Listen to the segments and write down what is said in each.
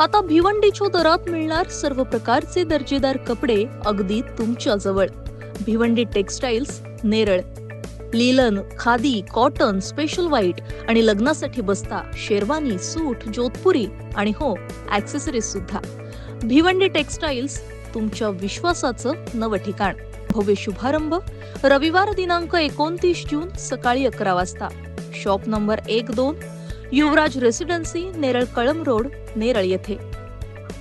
आता भिवंडीच्या दरात मिळणार सर्व प्रकारचे दर्जेदार कपडे अगदी तुमच्या जवळ. Bhiwandi textiles Neral. Linen khadi cotton special white आणि लग्नासाठी बस्ता शेरवानी सूट जोधपुरी आणि हो ऍक्सेसरीज सुद्धा. भिवंडी टेक्सटाईल्स तुमच्या विश्वासाचं नवं ठिकाण. भव्य शुभारंभ. रविवार दिनांक एकोणतीस जून सकाळी अकरा वाजता. शॉप नंबर एक दोन युवराज रेसिडेन्सी नेरळ कळम रोड नेरळ येथे.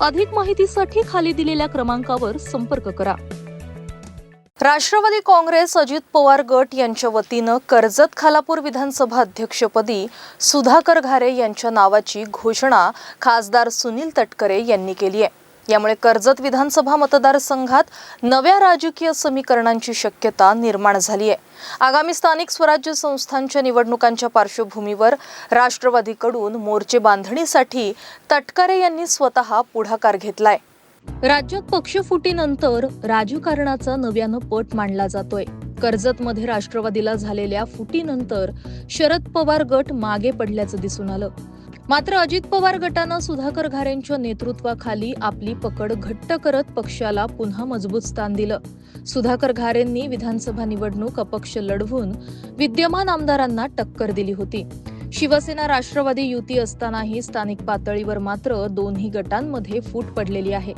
अधिक माहितीसाठी खाली दिलेल्या क्रमांकावर संपर्क करा. राष्ट्रवादी काँग्रेस अजित पवार गट यांच्या वतीनं कर्जत खालापूर विधानसभा अध्यक्षपदी सुधाकर घारे यांच्या नावाची घोषणा खासदार सुनील तटकरे यांनी केली आहे. यामुळे कर्जत विधानसभा मतदारसंघात नव्या राजकीय समीकरणांची शक्यता निर्माण झाली आहे. आगामी स्थानिक स्वराज्य संस्थांच्या निवडणुकांच्या पार्श्वभूमीवर राष्ट्रवादीकडून मोर्चे बांधणीसाठी तटकरे यांनी स्वतः पुढाकार घेतलाय. राज्यात पक्षफुटीनंतर राजकारणाचा नव्यानं पट मांडला जातोय. कर्जतमध्ये राष्ट्रवादीला झालेल्या फुटीनंतर शरद पवार गट मागे पडल्याचं दिसून आलं. मात्र अजित पवार गटानं सुधाकर घारेंच्या नेतृत्वाखाली आपली पकड घट्ट करत पक्षाला पुन्हा मजबूत स्थान दिलं. सुधाकर घारेंनी विधानसभा निवडणूक अपक्ष लढवून विद्यमान आमदारांना टक्कर दिली होती. शिवसेना राष्ट्रवादी युती असतानाही स्थानिक पातळीवर मात्र दोन्ही गटांमध्ये फूट पडलेली आहे.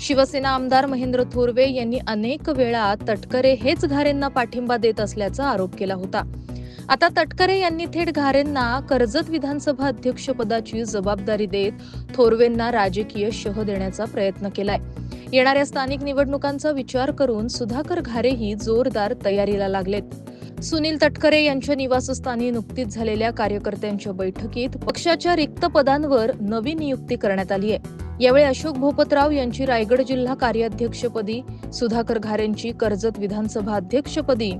शिवसेना आमदार महेंद्र थोरवे यांनी अनेक वेळा तटकरे हेच घारेंना पाठिंबा देत असल्याचा आरोप केला होता. आता तटकरे यांनी थेट घारेंना कर्जत विधानसभा अध्यक्षपदाची जबाबदारी देत थोरवेंना राजकीय शह देण्याचा प्रयत्न केलाय. येणाऱ्या स्थानिक निवडणुकांचा विचार करून सुधाकर घारेही जोरदार तयारीला लागलेत. सुनील तटकरे यांच्या निवासस्थानी नुकतीच झालेल्या कार्यकर्त्यांच्या बैठकीत पक्षाच्या रिक्त पदांवर नवी नियुक्ती करण्यात आली आहे. यावेळी अशोक भोपतराव यांची रायगड जिल्हा कार्याध्यक्षपदी सुधाकर घारेंची कर्जत विधानसभा अध्यक्षपदी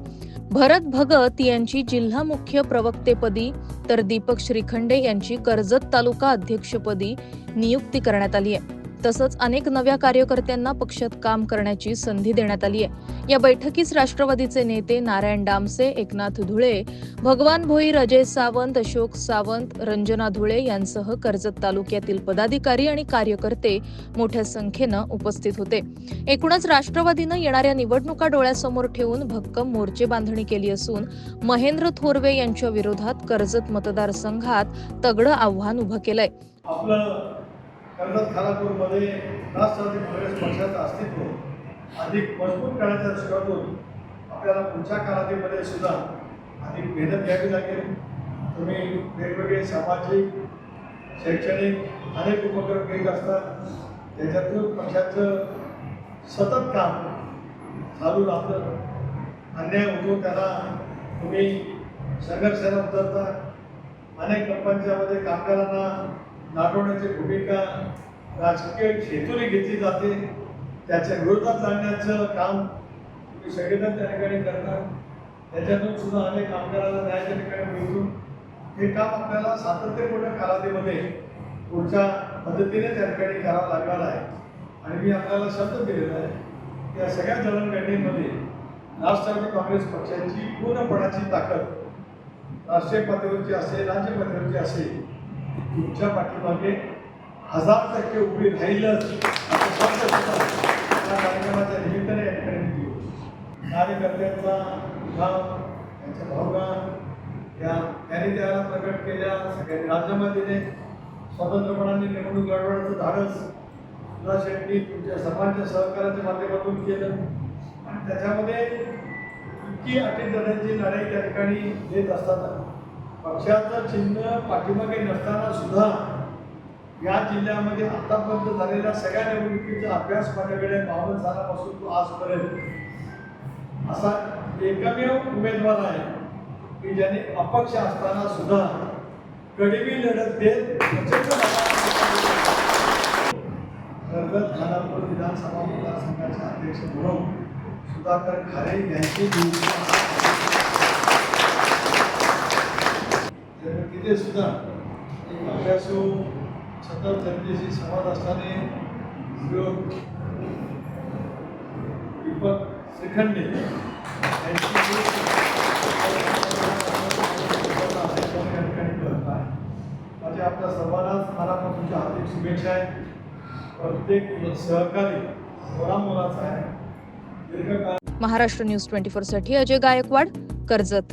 भरत भगत यांची जिल्हा मुख्य प्रवक्तेपदी तर दीपक श्रीखंडे यांची कर्जत तालुका अध्यक्षपदी नियुक्ती करण्यात आली आहे. तसंच अनेक नव्या कार्यकर्त्यांना पक्षात काम करण्याची संधी देण्यात आली आहे या बैठकीस राष्ट्रवादीचे नेते नारायण डामसे एकनाथ धुळे भगवान भोई अजय सावंत अशोक सावंत रंजना धुळे यांसह कर्जत तालुक्यातील पदाधिकारी आणि कार्यकर्ते मोठ्या संख्येनं उपस्थित होते. एकूणच राष्ट्रवादीनं येणाऱ्या निवडणुका डोळ्यासमोर ठेवून भक्कम मोर्चे बांधणी केली असून महेंद्र थोरवे यांच्या विरोधात कर्जत मतदारसंघात तगडं आव्हान उभं केलंय. आपलं खालापूरमध्ये राष्ट्रवादी काँग्रेस पक्षाचं अस्तित्व अधिक मजबूत करण्याच्या दृष्टीकोनातून आपल्याला पुढच्या कालावधीमध्ये सुद्धा अधिक मेहनत घ्यावी लागेल. तुम्ही वेगवेगळे सामाजिक शैक्षणिक अनेक उपक्रम घेत असतात त्याच्यातून पक्षाचं सतत काम चालू राहतं. अन्याय होतो त्याला तुम्ही संघर्षाला उतरता. अनेक कंपन्यांच्यामध्ये कामगारांना नाटवण्याची भूमिका राजकीय हेतूने घेतली जाते. त्याच्या विरोधात जाण्याचं काम तुम्ही सगळेजण त्या ठिकाणी करतात त्याच्यातून सुद्धा अनेक कामगारांना न्याय त्या ठिकाणी मिळून हे काम आपल्याला सातत्यपूर्ण कालावधीमध्ये पुढच्या पद्धतीने त्या ठिकाणी करावं लागणार आहे. आणि मी आपल्याला शब्द दिलेला आहे. या सगळ्या जडणघडणीमध्ये राष्ट्रवादी काँग्रेस पक्षाची पूर्णपणाची ताकद राष्ट्रीय पातळीवरची असेल राज्य पातळीवरची असेल तुमच्या पाठीमागे हजार टक्के उभी राहीलच. असं शब्द सुद्धा या कार्यक्रमाच्या निमित्ताने या ठिकाणी दिली कार्यकर्त्यांचा भाव त्यांच्या भावना या त्यांनी त्या प्रकट केल्या. सगळ्यांनी राजीनामा स्वतंत्रपणाने निवडणूक लढवण्याचं धाडस सुधा शेट्टी तुमच्या सर्वांच्या सहकार्याच्या माध्यमातून केलं. आणि त्याच्यामध्ये इतकी अटीतटीची लढाई त्या ठिकाणी देत असताना पक्षाचं चिन्ह पाठीमागे नसताना सुद्धा या जिल्ह्यामध्ये आतापर्यंत झालेल्या सगळ्या निवडणुकीचा अभ्यास माझ्याकडे बावन सालापासून तो आजपर्यंत. असा एकमेव उमेदवार आहे की ज्याने अपक्ष असताना सुद्धा कडवी लढत देत प्रचंड खानापूर विधानसभा मतदारसंघाचे अध्यक्ष म्हणून सुधाकर खारे यांची नियुक्ती तर तिथे सुद्धा एक अभ्यासू सतत जनतेशी संवाद असणारे दीपक श्रीखंडे यांची माझ्या म्हणजे आपल्या सर्वांनाच मला पण तुमच्या हार्दिक शुभेच्छा आहे. प्रत्येक सहकारी मुलामुलाचा आहे. महाराष्ट्र न्यूज ट्वेंटी साठी अजय गायकवाड कर्जत.